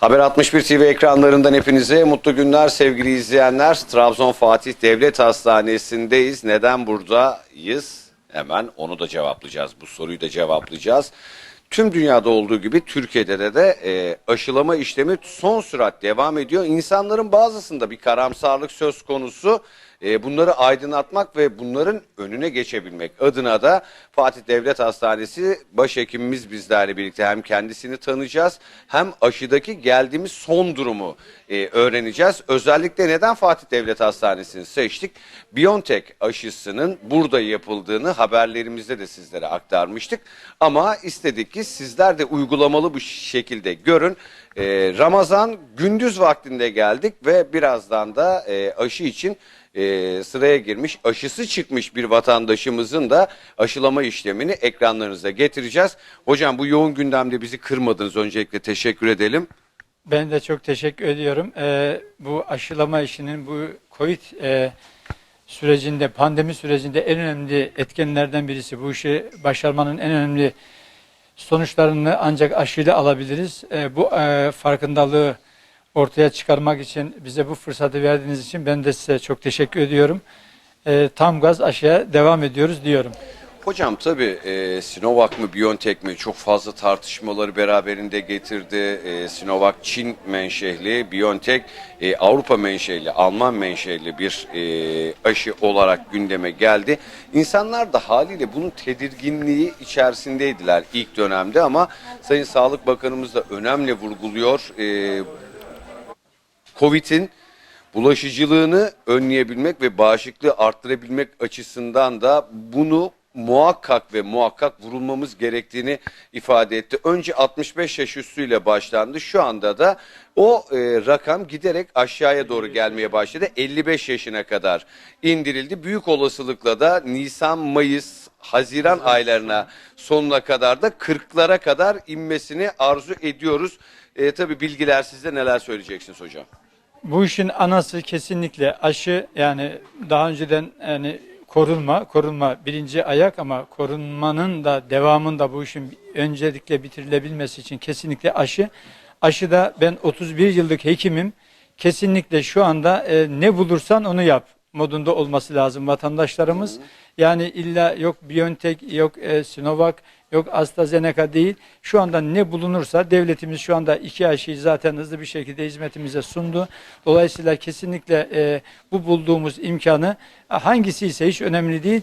Haber 61 TV ekranlarından hepinize mutlu günler sevgili izleyenler. Trabzon Fatih Devlet Hastanesi'ndeyiz. Neden buradayız? Hemen onu da cevaplayacağız. Bu soruyu da cevaplayacağız. Tüm dünyada olduğu gibi Türkiye'de de, e, aşılama işlemi son sürat devam ediyor. İnsanların bazısında bir karamsarlık söz konusu. E, bunları aydınlatmak ve bunların önüne geçebilmek adına da Fatih Devlet Hastanesi başhekimimiz bizlerle birlikte hem kendisini tanıyacağız hem aşıdaki geldiğimiz son durumu e, öğreneceğiz. Özellikle neden Fatih Devlet Hastanesi'ni seçtik? BioNTech aşısının burada yapıldığını haberlerimizde de sizlere aktarmıştık. Ama istedik ki sizler de uygulamalı bu şekilde görün. E, Ramazan gündüz vaktinde geldik ve birazdan da e, aşı için e, sıraya girmiş, aşısı çıkmış bir vatandaşımızın da aşılama işlemini ekranlarınıza getireceğiz. Hocam bu yoğun gündemde bizi kırmadınız. Öncelikle teşekkür edelim. Ben de çok teşekkür ediyorum. Ee, bu aşılama işinin bu COVID e, sürecinde, pandemi sürecinde en önemli etkenlerden birisi. Bu işi başarmanın en önemli sonuçlarını ancak aşıyla alabiliriz. Ee, bu e, farkındalığı ortaya çıkarmak için bize bu fırsatı verdiğiniz için ben de size çok teşekkür ediyorum. Ee, tam gaz aşıya devam ediyoruz diyorum. Hocam tabii e, Sinovac mı BioNTech mi çok fazla tartışmaları beraberinde getirdi. E, Sinovac Çin menşeli, BioNTech e, Avrupa menşeli, Alman menşeli bir e, aşı olarak gündeme geldi. İnsanlar da haliyle bunun tedirginliği içerisindeydiler ilk dönemde ama Sayın Sağlık Bakanımız da önemli vurguluyor. E, Covid'in bulaşıcılığını önleyebilmek ve bağışıklığı arttırabilmek açısından da bunu muhakkak ve muhakkak vurulmamız gerektiğini ifade etti. Önce 65 yaş üstüyle başlandı. Şu anda da o e, rakam giderek aşağıya doğru gelmeye başladı. 55 yaşına kadar indirildi. Büyük olasılıkla da Nisan, Mayıs, Haziran aylarına sonuna kadar da 40'lara kadar inmesini arzu ediyoruz. E, tabii bilgiler sizde neler söyleyeceksiniz hocam? Bu işin anası kesinlikle aşı yani daha önceden yani korunma, korunma birinci ayak ama korunmanın da devamında bu işin öncelikle bitirilebilmesi için kesinlikle aşı. Aşıda ben 31 yıllık hekimim. Kesinlikle şu anda e, ne bulursan onu yap modunda olması lazım vatandaşlarımız. Yani illa yok BioNTech, yok e, Sinovac, yok AstraZeneca değil. Şu anda ne bulunursa devletimiz şu anda iki aşıyı zaten hızlı bir şekilde hizmetimize sundu. Dolayısıyla kesinlikle e, bu bulduğumuz imkanı hangisi ise hiç önemli değil.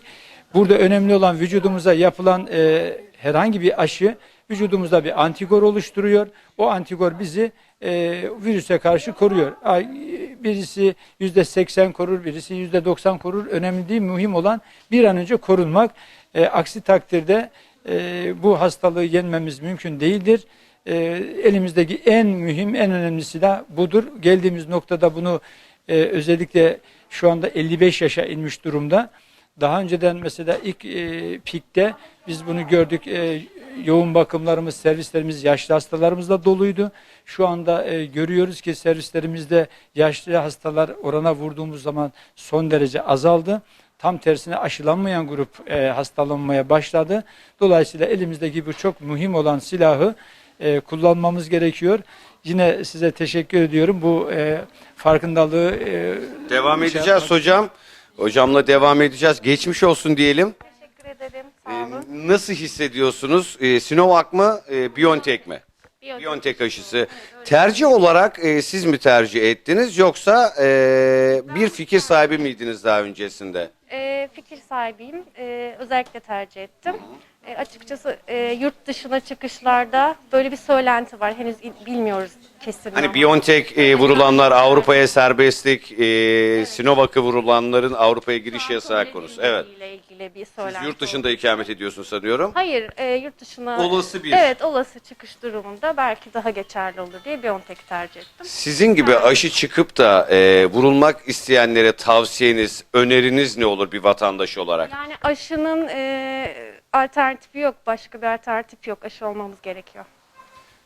Burada önemli olan vücudumuza yapılan e, herhangi bir aşı vücudumuzda bir antikor oluşturuyor. O antikor bizi e, virüse karşı koruyor. Birisi yüzde seksen korur, birisi yüzde doksan korur. Önemli değil, mühim olan bir an önce korunmak. E, aksi takdirde e, bu hastalığı yenmemiz mümkün değildir. E, elimizdeki en mühim, en önemli silah budur. Geldiğimiz noktada bunu e, özellikle şu anda 55 yaşa inmiş durumda. Daha önceden mesela ilk e, pikte biz bunu gördük. E, yoğun bakımlarımız, servislerimiz yaşlı hastalarımızla doluydu. Şu anda e, görüyoruz ki servislerimizde yaşlı hastalar orana vurduğumuz zaman son derece azaldı. Tam tersine aşılanmayan grup e, hastalanmaya başladı. Dolayısıyla elimizdeki bu çok mühim olan silahı e, kullanmamız gerekiyor. Yine size teşekkür ediyorum. Bu e, farkındalığı e, Devam şey edeceğiz yapmak- hocam. Hocamla devam edeceğiz. Geçmiş olsun diyelim. Teşekkür ederim. Sağ Ee, olun. nasıl hissediyorsunuz? Ee, Sinovac mı, e, BioNTech mi? Biyotech. BioNTech aşısı. Tercih olarak e, siz mi tercih ettiniz yoksa e, bir fikir sahibi miydiniz daha öncesinde? Ee, fikir sahibiyim. Ee, özellikle tercih ettim. Ee, açıkçası e, yurt dışına çıkışlarda böyle bir söylenti var. Henüz il- bilmiyoruz kesin. Hani. BioNTech e, vurulanlar Avrupa'ya serbestlik, e, Sinovac'ı vurulanların Avrupa'ya giriş yasağı konusu. Evet. ile ilgili bir Siz söylenti. yurt dışında ikamet ediyorsunuz sanıyorum. Hayır, e, yurt dışına Olası bir- Evet, olası çıkış durumunda belki daha geçerli olur diye Biontech tercih ettim. Sizin gibi aşı çıkıp da e, vurulmak isteyenlere tavsiyeniz, öneriniz ne olur bir vatandaş olarak? Yani aşının e, alternatifi yok, başka bir alternatif yok. Aşı olmamız gerekiyor.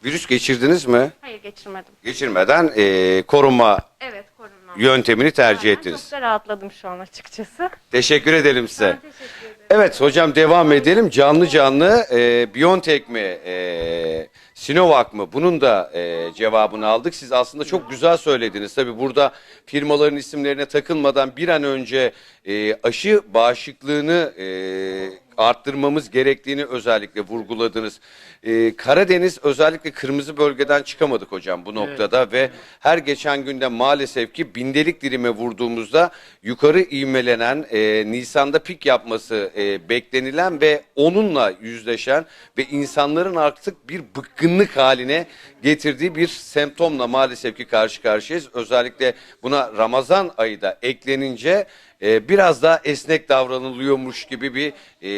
Virüs geçirdiniz mi? Hayır, geçirmedim. Geçirmeden e, korunma Evet, korunma. yöntemini tercih Aynen, ettiniz. Çok da rahatladım şu an açıkçası. Teşekkür edelim size. Ben teşekkür ederim. Evet hocam devam edelim. Canlı canlı e, BioNTech mi, e, Sinovac mı? Bunun da e, cevabını aldık. Siz aslında çok güzel söylediniz. Tabii burada firmaların isimlerine takılmadan bir an önce e, aşı bağışıklığını e, arttırmamız gerektiğini özellikle vurguladınız. E, Karadeniz özellikle kırmızı bölgeden çıkamadık hocam bu noktada ve her geçen günde maalesef ki bindelik dilime vurduğumuzda yukarı ivmelenen e, Nisan'da pik yapması e, beklenilen ve onunla yüzleşen ve insanların artık bir bıkkınlık haline getirdiği bir semptomla maalesef ki karşı karşıyayız. Özellikle buna Ramazan ayı da eklenince e, biraz daha esnek davranılıyormuş gibi bir e,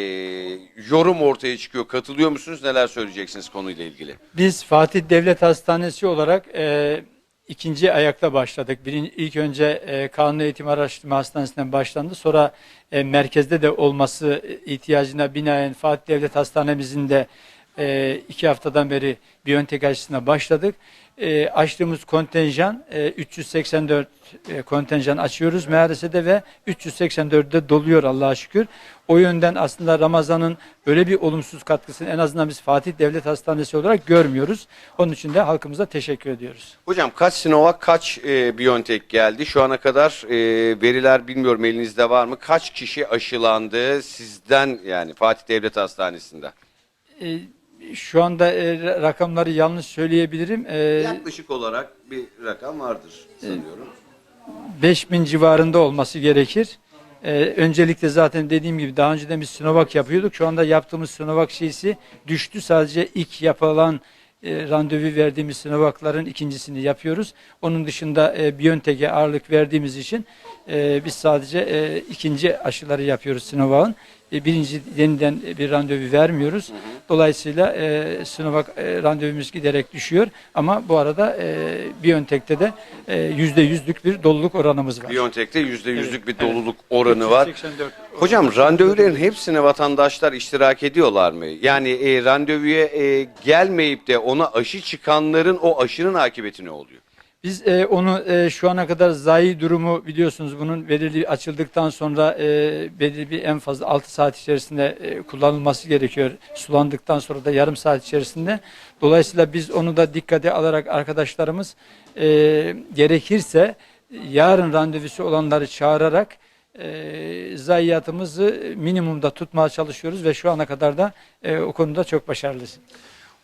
yorum ortaya çıkıyor. Katılıyor musunuz? Neler söyleyeceksiniz konuyla ilgili? Biz Fatih Devlet Hastanesi olarak e, ikinci ayakta başladık. Birinci, ilk önce e, Kanun Eğitim Araştırma Hastanesi'nden başlandı. Sonra e, merkezde de olması ihtiyacına binaen Fatih Devlet Hastanemizin de e, iki haftadan beri Biontech aşısına başladık. E, açtığımız kontenjan e, 384 e, kontenjan açıyoruz medresede ve 384'de doluyor Allah'a şükür. O yönden aslında Ramazan'ın öyle bir olumsuz katkısını en azından biz Fatih Devlet Hastanesi olarak görmüyoruz. Onun için de halkımıza teşekkür ediyoruz. Hocam kaç Sinovac, kaç e, BioNTech geldi? Şu ana kadar e, veriler bilmiyorum elinizde var mı? Kaç kişi aşılandı sizden yani Fatih Devlet Hastanesi'nde? E, şu anda e, rakamları yanlış söyleyebilirim. E, Yaklaşık olarak bir rakam vardır sanıyorum. 5000 civarında olması gerekir. Ee, öncelikle zaten dediğim gibi daha önceden biz Sinovac yapıyorduk. Şu anda yaptığımız Sinovac şeysi düştü. Sadece ilk yapılan e, randevu verdiğimiz Sinovac'ların ikincisini yapıyoruz. Onun dışında e, Biontech'e ağırlık verdiğimiz için e, biz sadece e, ikinci aşıları yapıyoruz Sinovac'ın. E, birinci yeniden bir randevu vermiyoruz. Dolayısıyla e, Sinovac e, randevumuz giderek düşüyor. Ama bu arada e, Biontech'te de e, yüzde yüzlük bir doluluk oranımız var. BioNTech'te yüzde yüzlük Evet, bir evet. doluluk oranı var. 384 Hocam randevuların hepsine vatandaşlar iştirak ediyorlar mı? Yani e, randevuya e, gelmeyip de ona aşı çıkanların o aşının akıbeti ne oluyor? Biz e, onu e, şu ana kadar zayi durumu biliyorsunuz bunun belirli açıldıktan sonra e, belirli bir en fazla 6 saat içerisinde e, kullanılması gerekiyor. Sulandıktan sonra da yarım saat içerisinde. Dolayısıyla biz onu da dikkate alarak arkadaşlarımız e, gerekirse yarın randevusu olanları çağırarak e, zayiatımızı minimumda tutmaya çalışıyoruz ve şu ana kadar da e, o konuda çok başarılıyız.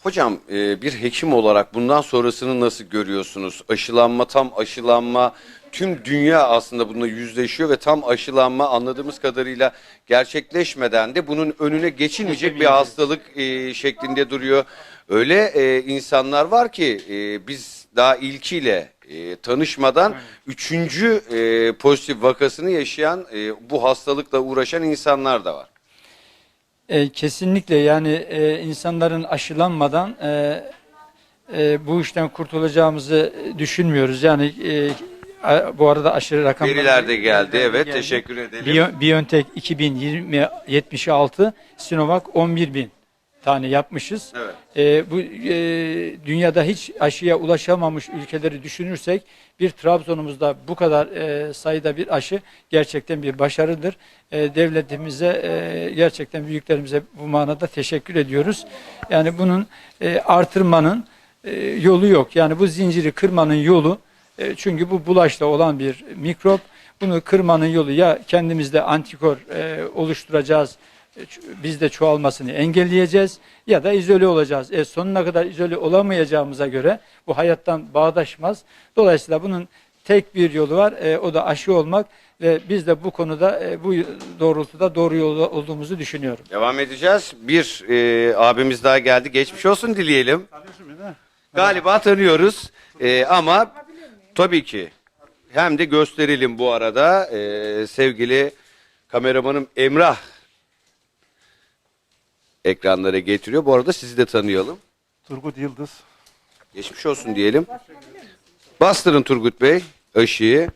Hocam e, bir hekim olarak bundan sonrasını nasıl görüyorsunuz? Aşılanma tam aşılanma tüm dünya aslında bununla yüzleşiyor ve tam aşılanma anladığımız kadarıyla gerçekleşmeden de bunun önüne geçilmeyecek bir hastalık e, şeklinde duruyor. Öyle e, insanlar var ki e, biz daha ilkiyle e, tanışmadan üçüncü e, pozitif vakasını yaşayan e, bu hastalıkla uğraşan insanlar da var. E, kesinlikle yani e, insanların aşılanmadan e, e, bu işten kurtulacağımızı düşünmüyoruz. Yani e, a- bu arada aşırı rakamlar Veriler de geldi. Evet teşekkür edelim. Bio- BioNTech 2020 76, Sinovac 11 bin tane yapmışız. Evet. E, bu e, dünyada hiç aşıya ulaşamamış ülkeleri düşünürsek bir Trabzon'umuzda bu kadar e, sayıda bir aşı gerçekten bir başarıdır. E, devletimize e, gerçekten büyüklerimize bu manada teşekkür ediyoruz. Yani bunun e, artırmanın e, yolu yok. Yani bu zinciri kırmanın yolu e, çünkü bu bulaşla olan bir mikrop. Bunu kırmanın yolu ya kendimizde antikor e, oluşturacağız, bizde çoğalmasını engelleyeceğiz ya da izole olacağız. E, sonuna kadar izole olamayacağımıza göre bu hayattan bağdaşmaz. Dolayısıyla bunun tek bir yolu var. e, o da aşı olmak ve biz de bu konuda e, bu doğrultuda doğru yolda olduğumuzu düşünüyorum. Devam edeceğiz. Bir e, abimiz daha geldi. Geçmiş olsun dileyelim. Galiba tanıyoruz. E, ama tabii ki hem de gösterelim bu arada e, sevgili kameramanım Emrah ekranlara getiriyor. Bu arada sizi de tanıyalım. Turgut Yıldız. Geçmiş olsun diyelim. Bastırın Turgut Bey aşıyı.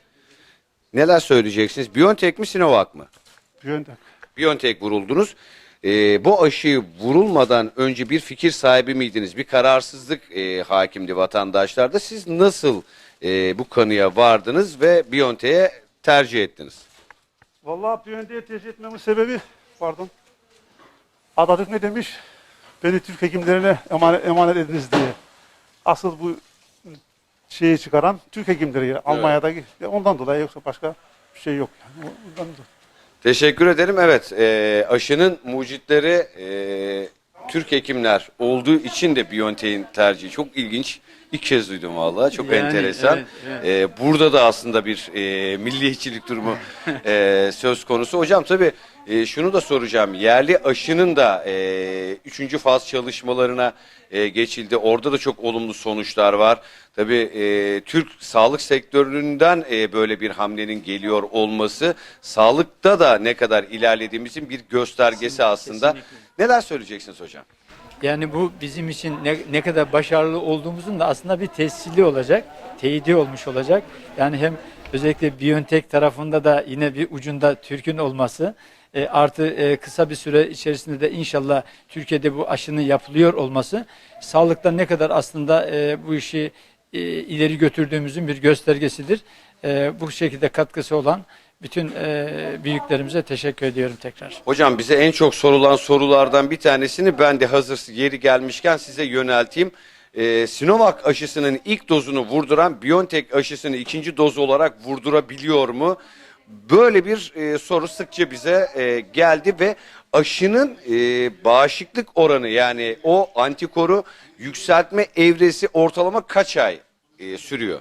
Neler söyleyeceksiniz? Biontech mi Sinovac mı? Biyontek. Biontech vuruldunuz. Ee, bu aşıyı vurulmadan önce bir fikir sahibi miydiniz? Bir kararsızlık e, hakimdi vatandaşlarda. Siz nasıl e, bu kanıya vardınız ve Biontech'e tercih ettiniz? Vallahi Biyontek'i tercih etmemin sebebi, pardon. Atatürk ne demiş? beni Türk hekimlerine emanet, emanet ediniz diye. Asıl bu şeyi çıkaran Türk hekimleri Almanya'daki. Ondan dolayı yoksa başka bir şey yok. Yani. Ondan dolayı. Teşekkür ederim. Evet, e, aşının mucitleri e, Türk hekimler olduğu için de Biontech'in tercihi çok ilginç. İlk kez duydum vallahi. Çok Yani, enteresan. evet, evet. E, burada da aslında bir e, milliyetçilik durumu e, söz konusu. Hocam tabii e, şunu da soracağım. Yerli aşının da e, üçüncü faz çalışmalarına e, geçildi. Orada da çok olumlu sonuçlar var. Tabii e, Türk sağlık sektöründen e, böyle bir hamlenin geliyor olması sağlıkta da ne kadar ilerlediğimizin bir göstergesi aslında. kesinlikle. Neler söyleyeceksiniz hocam? Yani bu bizim için ne, ne kadar başarılı olduğumuzun da aslında bir tescilli olacak, teyidi olmuş olacak. Yani hem özellikle Biontech tarafında da yine bir ucunda Türk'ün olması e, artı e, kısa bir süre içerisinde de inşallah Türkiye'de bu aşının yapılıyor olması sağlıkta ne kadar aslında e, bu işi e, ileri götürdüğümüzün bir göstergesidir. E, bu şekilde katkısı olan bütün e, büyüklerimize teşekkür ediyorum tekrar. Hocam bize en çok sorulan sorulardan bir tanesini ben de hazır yeri gelmişken size yönelteyim. Ee, Sinovac aşısının ilk dozunu vurduran BioNTech aşısını ikinci doz olarak vurdurabiliyor mu? Böyle bir e, soru sıkça bize e, geldi ve aşının e, bağışıklık oranı yani o antikoru yükseltme evresi ortalama kaç ay e, sürüyor?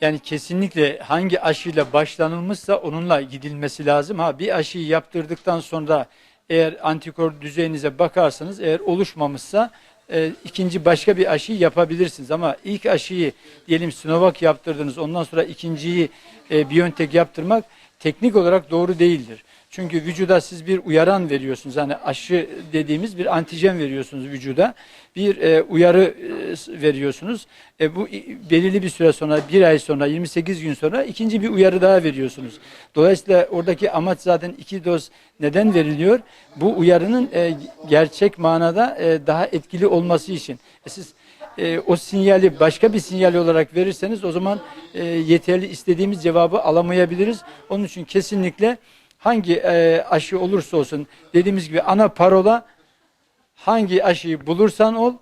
Yani kesinlikle hangi aşıyla başlanılmışsa onunla gidilmesi lazım. Ha bir aşıyı yaptırdıktan sonra eğer antikor düzeyinize bakarsanız eğer oluşmamışsa e, ikinci başka bir aşıyı yapabilirsiniz. Ama ilk aşıyı diyelim Sinovac yaptırdınız ondan sonra ikinciyi e, BioNTech yaptırmak teknik olarak doğru değildir. Çünkü vücuda siz bir uyaran veriyorsunuz. Yani aşı dediğimiz bir antijen veriyorsunuz vücuda. Bir e, uyarı e, veriyorsunuz. E, bu belirli bir süre sonra, bir ay sonra, 28 gün sonra ikinci bir uyarı daha veriyorsunuz. Dolayısıyla oradaki amaç zaten iki doz neden veriliyor? Bu uyarının e, gerçek manada e, daha etkili olması için. E, siz e, o sinyali başka bir sinyal olarak verirseniz o zaman e, yeterli istediğimiz cevabı alamayabiliriz. Onun için kesinlikle hangi e, aşı olursa olsun dediğimiz gibi ana parola hangi aşıyı bulursan ol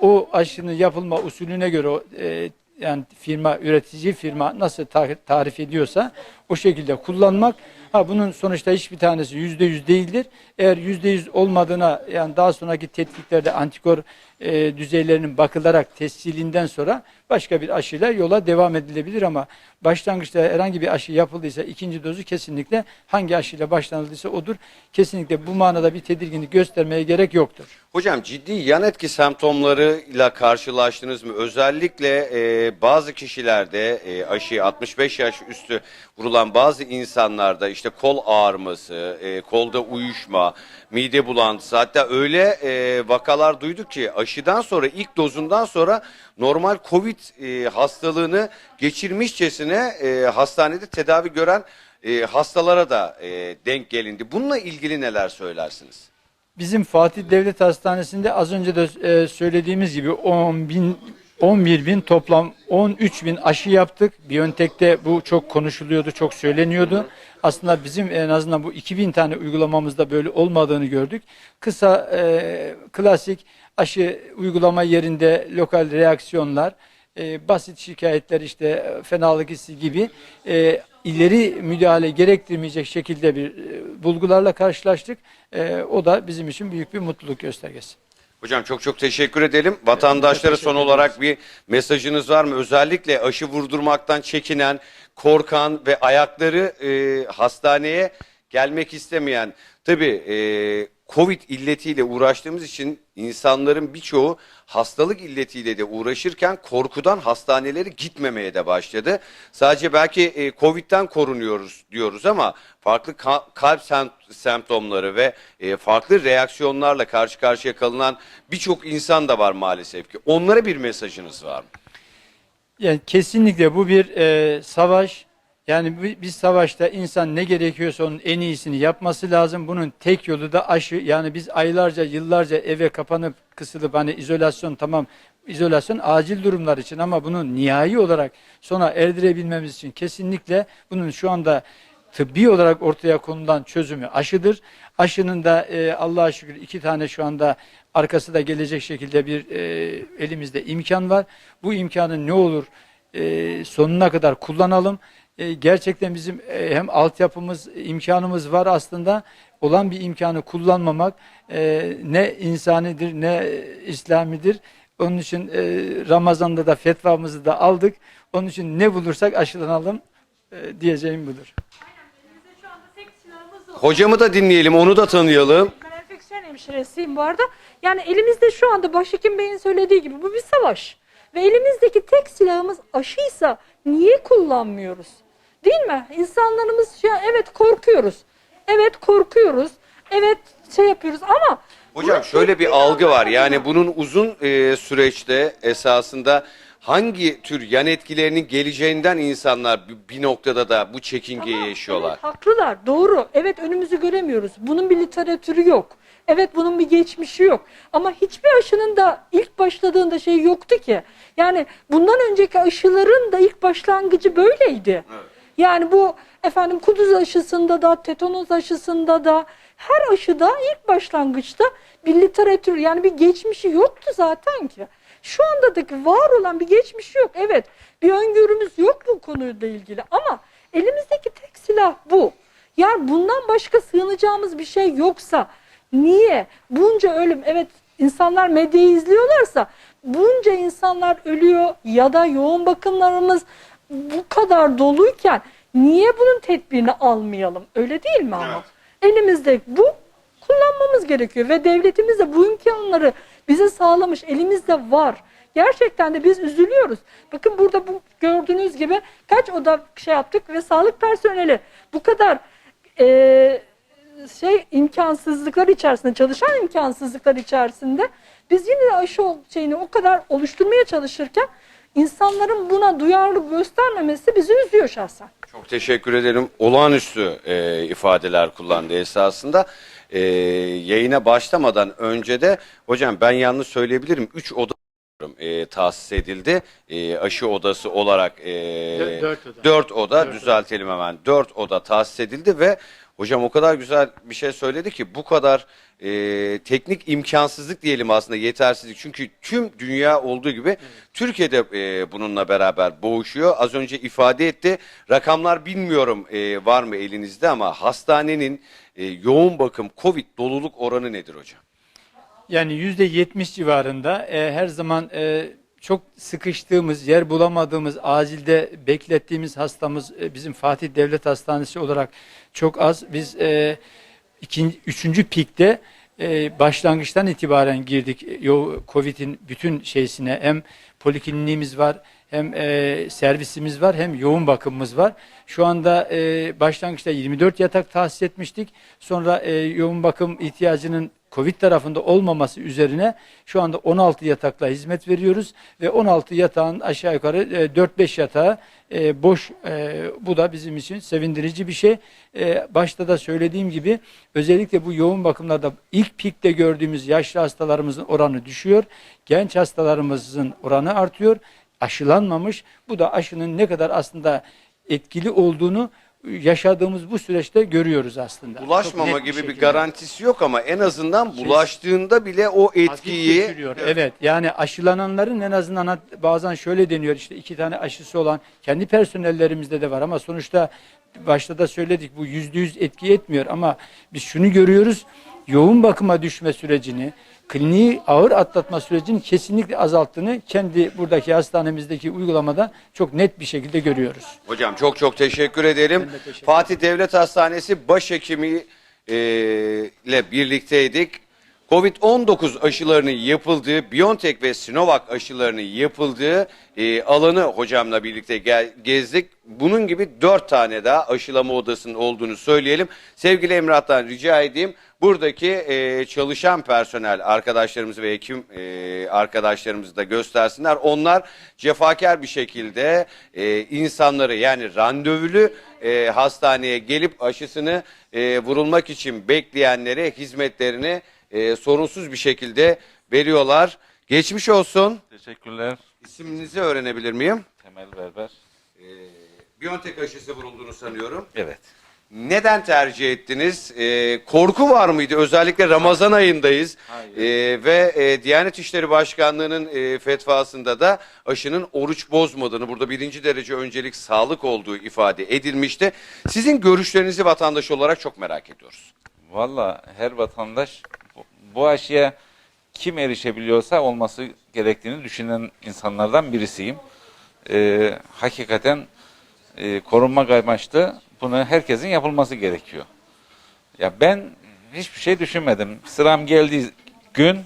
o aşının yapılma usulüne göre e, yani firma üretici firma nasıl ta- tarif ediyorsa o şekilde kullanmak. Ha bunun sonuçta hiçbir tanesi yüzde yüz değildir. Eğer yüzde yüz olmadığına yani daha sonraki tetkiklerde antikor e, düzeylerinin bakılarak tescilinden sonra başka bir aşıyla yola devam edilebilir ama başlangıçta herhangi bir aşı yapıldıysa ikinci dozu kesinlikle hangi aşıyla başlanıldıysa odur. Kesinlikle bu manada bir tedirginlik göstermeye gerek yoktur. Hocam ciddi yan etki semptomlarıyla karşılaştınız mı? Özellikle e, bazı kişilerde e, aşı 65 yaş üstü vurulan bazı insanlarda işte kol ağrıması, e, kolda uyuşma, mide bulantısı hatta öyle e, vakalar duyduk ki aşıdan sonra ilk dozundan sonra normal Covid e, hastalığını geçirmişçesine e, hastanede tedavi gören e, hastalara da e, denk gelindi. Bununla ilgili neler söylersiniz? Bizim Fatih Devlet Hastanesi'nde az önce de e, söylediğimiz gibi 10 bin 11 bin toplam 13 bin aşı yaptık. Biontech'te bu çok konuşuluyordu, çok söyleniyordu. Aslında bizim en azından bu 2000 tane uygulamamızda böyle olmadığını gördük. Kısa, e, klasik aşı uygulama yerinde lokal reaksiyonlar, e, basit şikayetler işte e, fenalık hissi gibi e, ileri müdahale gerektirmeyecek şekilde bir e, bulgularla karşılaştık. E, o da bizim için büyük bir mutluluk göstergesi. Hocam çok çok teşekkür edelim. Vatandaşlara son olarak bir mesajınız var mı? Özellikle aşı vurdurmaktan çekinen, korkan ve ayakları e, hastaneye gelmek istemeyen. Tabii e, Covid illetiyle uğraştığımız için insanların birçoğu hastalık illetiyle de uğraşırken korkudan hastanelere gitmemeye de başladı. Sadece belki e, Covid'den korunuyoruz diyoruz ama farklı ka- kalp sem- semptomları ve e, farklı reaksiyonlarla karşı karşıya kalınan birçok insan da var maalesef ki. Onlara bir mesajınız var mı? Yani kesinlikle bu bir e, savaş. Yani bir, savaşta insan ne gerekiyorsa onun en iyisini yapması lazım. Bunun tek yolu da aşı. Yani biz aylarca, yıllarca eve kapanıp kısılıp hani izolasyon tamam izolasyon acil durumlar için ama bunu nihai olarak sona erdirebilmemiz için kesinlikle bunun şu anda tıbbi olarak ortaya konulan çözümü aşıdır. Aşının da e, Allah'a şükür iki tane şu anda arkası da gelecek şekilde bir e, elimizde imkan var. Bu imkanı ne olur e, sonuna kadar kullanalım. E, gerçekten bizim e, hem altyapımız, imkanımız var aslında. Olan bir imkanı kullanmamak e, ne insanidir ne İslamidir. Onun için e, Ramazan'da da fetvamızı da aldık. Onun için ne bulursak aşılanalım e, diyeceğim budur. Şu anda tek silahımız o. Hocamı da dinleyelim, onu da tanıyalım. Ben enfeksiyon hemşiresiyim bu arada. Yani elimizde şu anda Başhekim Bey'in söylediği gibi bu bir savaş. Ve elimizdeki tek silahımız aşıysa niye kullanmıyoruz? Değil mi? İnsanlarımız an evet korkuyoruz. Evet korkuyoruz. Evet şey yapıyoruz ama Hocam şöyle bir algı var. Yani bunun uzun e, süreçte esasında hangi tür yan etkilerinin geleceğinden insanlar bir- bir noktada da bu çekingeyi Ama yaşıyorlar. Evet, haklılar. Doğru. Evet önümüzü göremiyoruz. Bunun bir literatürü yok. Evet bunun bir geçmişi yok. Ama hiçbir aşının da ilk başladığında şey yoktu ki. Yani bundan önceki aşıların da ilk başlangıcı böyleydi. Yani bu efendim kuduz aşısında da tetanos aşısında da her aşıda ilk başlangıçta bir literatür yani bir geçmişi yoktu zaten ki. Şu andaki var olan bir geçmişi yok. Evet bir öngörümüz yok bu konuyla ilgili ama elimizdeki tek silah bu. Yani bundan başka sığınacağımız bir şey yoksa niye bunca ölüm evet insanlar medyayı izliyorlarsa bunca insanlar ölüyor ya da yoğun bakımlarımız bu kadar doluyken niye bunun tedbirini almayalım öyle değil mi ama? Elimizde bu kullanmamız gerekiyor ve devletimiz de bu imkanları bize sağlamış elimizde var. Gerçekten de biz üzülüyoruz. Bakın burada bu gördüğünüz gibi kaç oda şey yaptık ve sağlık personeli bu kadar eee, şey imkansızlıklar içerisinde çalışan imkansızlıklar içerisinde biz yine de aşı şeyini o kadar oluşturmaya çalışırken insanların buna duyarlı göstermemesi bizi üzüyor şahsen. Çok teşekkür ederim. Olağanüstü e, ifadeler kullandı esasında. E, yayına başlamadan önce de hocam ben yanlış söyleyebilirim. 3 oda e, tahsis edildi. E, aşı odası olarak e, Dö- dört oda. dört oda Dört düzeltelim hemen. Dört oda tahsis edildi ve hocam o kadar güzel bir şey söyledi ki bu kadar e, teknik imkansızlık diyelim aslında yetersizlik. Çünkü tüm dünya olduğu gibi Türkiye'de e, bununla beraber boğuşuyor. Az önce ifade etti. Rakamlar bilmiyorum e, var mı elinizde ama hastanenin e, yoğun bakım COVID doluluk oranı nedir hocam? Yani yüzde yetmiş civarında e, her zaman e, çok sıkıştığımız, yer bulamadığımız, acilde beklettiğimiz hastamız e, bizim Fatih Devlet Hastanesi olarak çok az. Biz e, ikinci, üçüncü pikte e, başlangıçtan itibaren girdik. Covid'in bütün şeysine hem polikliniğimiz var, hem e, servisimiz var, hem yoğun bakımımız var. Şu anda e, başlangıçta 24 yatak tahsis etmiştik. Sonra e, yoğun bakım ihtiyacının Covid tarafında olmaması üzerine şu anda 16 yatakla hizmet veriyoruz ve 16 yatağın aşağı yukarı e, 4-5 yatağı e, boş. E, bu da bizim için sevindirici bir şey. E, başta da söylediğim gibi özellikle bu yoğun bakımlarda ilk pikte gördüğümüz yaşlı hastalarımızın oranı düşüyor. Genç hastalarımızın oranı artıyor. Aşılanmamış. Bu da aşının ne kadar aslında etkili olduğunu yaşadığımız bu süreçte görüyoruz aslında. Bulaşmama gibi bir şekilde. garantisi yok ama en azından bulaştığında bile o etkiyi. Evet. yani aşılananların en azından bazen şöyle deniyor işte iki tane aşısı olan kendi personellerimizde de var ama sonuçta başta da söyledik bu yüzde yüz etki etmiyor ama biz şunu görüyoruz yoğun bakıma düşme sürecini kliniği ağır atlatma sürecini kesinlikle azalttığını kendi buradaki hastanemizdeki uygulamada çok net bir şekilde görüyoruz. Hocam çok çok teşekkür ederim. Ben de teşekkür Fatih Devlet Hastanesi başhekimi e, ile birlikteydik. Covid-19 aşılarının yapıldığı, BioNTech ve Sinovac aşılarının yapıldığı e, alanı hocamla birlikte gel- gezdik. Bunun gibi dört tane daha aşılama odasının olduğunu söyleyelim. Sevgili Emrah'tan rica edeyim. Buradaki e, çalışan personel arkadaşlarımızı ve hekim e, arkadaşlarımızı da göstersinler. Onlar cefakar bir şekilde e, insanları yani randevulu e, hastaneye gelip aşısını e, vurulmak için bekleyenlere hizmetlerini e, sorunsuz bir şekilde veriyorlar. Geçmiş olsun. Teşekkürler. İsminizi öğrenebilir miyim? Temel Berber. Biontech aşısı vurulduğunu sanıyorum. Evet. Neden tercih ettiniz? Ee, korku var mıydı? Özellikle Ramazan ayındayız. Ee, ve e, Diyanet İşleri Başkanlığı'nın e, fetvasında da aşının oruç bozmadığını, burada birinci derece öncelik sağlık olduğu ifade edilmişti. Sizin görüşlerinizi vatandaş olarak çok merak ediyoruz. Valla her vatandaş bu- bu aşıya kim erişebiliyorsa olması gerektiğini düşünen insanlardan birisiyim. Ee, hakikaten e, korunmak amaçlı bunu herkesin yapılması gerekiyor. Ya ben hiçbir şey düşünmedim. Sıram geldiği gün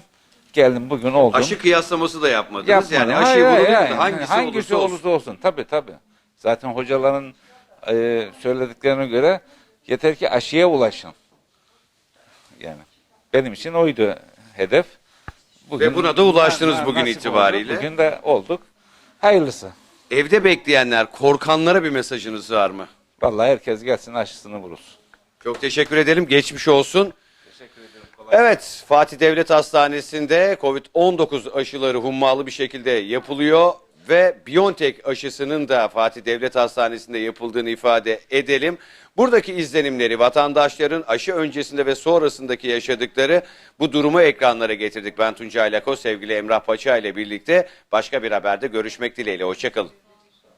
geldim bugün oldum. Aşı kıyaslaması da yapmadınız. Yapmadım. Yani aşıyı hayır, hayır. da hangisi, Hangisi olursa, olursa olsun. olsun. Tabii tabii. Zaten hocaların e, söylediklerine göre yeter ki aşıya ulaşın. Yani benim için oydu hedef. Ve buna da ulaştınız Na- bugün itibariyle. oldu. Bugün de olduk. Hayırlısı. Evde bekleyenler, korkanlara bir mesajınız var mı? Vallahi herkes gelsin aşısını vurursun. Çok teşekkür edelim. Geçmiş olsun. Evet, Fatih Devlet Hastanesi'nde Covid-19 aşıları hummalı bir şekilde yapılıyor ve BioNTech aşısının da Fatih Devlet Hastanesi'nde yapıldığını ifade edelim. Buradaki izlenimleri vatandaşların aşı öncesinde ve sonrasındaki yaşadıkları bu durumu ekranlara getirdik. Ben Tuncay Lako, sevgili Emrah Paça ile birlikte başka bir haberde görüşmek dileğiyle. Hoşçakalın.